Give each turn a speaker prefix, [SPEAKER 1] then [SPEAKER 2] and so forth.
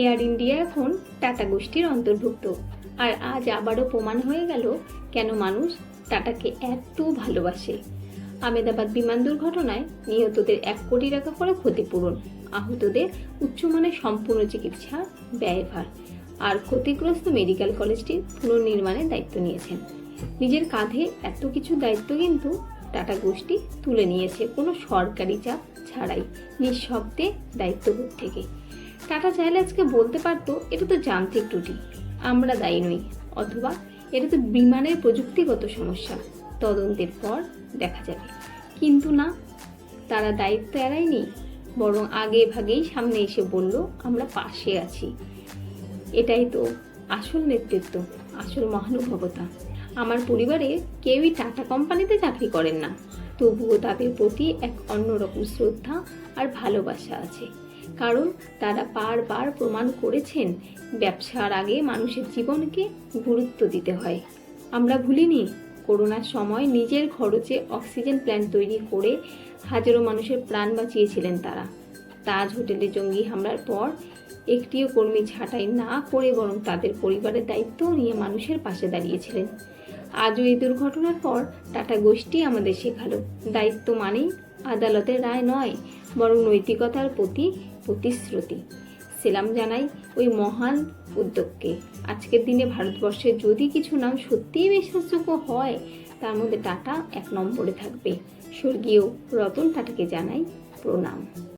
[SPEAKER 1] Air India এখন tata গোষ্ঠীর অন্তর্ভুক্ত। আর আজ আবারও প্রমাণ হয়ে গেল কেন মানুষ টাটাকে এত ভালোবাসে। আমেদাবাদ বিমান দুর্ঘটনায় নিহতদের এক কোটি টাকা করে ক্ষতিপূরণ, আহতদের উচ্চমানের সম্পূর্ণ চিকিৎসা ব্যয়ভার, আর ক্ষতিগ্রস্ত মেডিকেল কলেজটির পুনর্নির্মাণের দায়িত্ব নিয়েছেন। নিজের কাঁধে এত কিছু দায়িত্ব কিন্তু টাটা গোষ্ঠী তুলে নিয়েছে, কোনো সরকারি চাপ ছাড়াই, নিঃশব্দে দায়িত্ববোধ থেকে। টাটা চাইলে আজকে বলতে পারতো, এটা তো যান্ত্রিক ত্রুটি। আমরা দায়ী নই, অথবা এটা তো বিমানের প্রযুক্তিগত সমস্যা। তদন্তের পর দেখা যাবে। কিন্তু না, তারা দায়িত্ব এড়ায়নি, বরং আগে ভাগেই সামনে এসে বলল, আমরা পাশে আছি। এটাই তো আসল নেতৃত্ব, আসল মহানুভবতা। আমার পরিবারে কেউই টাটা কোম্পানিতে চাকরি করেন না। তবুও তাদের প্রতি এক অন্যরকম শ্রদ্ধা আর ভালোবাসা আছে। কারণ তারা বারবার প্রমাণ করেছেন, ব্যবসার আগে মানুষের জীবনকে গুরুত্ব দিতে হয়। আমরা ভুলিনি, করোনার সময় নিজের খরচে অক্সিজেন প্ল্যান্ট তৈরি করে হাজারো মানুষের প্রাণ বাঁচিয়েছিলেন তারা। তাজ হোটেলে জঙ্গি হামলার পর একটিও কর্মী ছাঁটাই না করে বরং তাদের পরিবারের দায়িত্ব নিয়ে মানুষের পাশে দাঁড়িয়েছিলেন। আজও এই দুর্ঘটনার পর টাটা গোষ্ঠী আমাদের শেখালো, দায়িত্ব মানেই আদালতের রায় নয়, বরং নৈতিকতার প্রতি প্রতিশ্রুতি। সেলাম জানাই ওই মহান উদ্যোগকে। আজকের দিনে ভারতবর্ষে যদি কিছু নাম সত্যিই বিশ্বাসযোগ্য হয়, তার মধ্যে টাটা এক নম্বরে থাকবে। স্বর্গীয় রতন টাটাকে জানাই প্রণাম।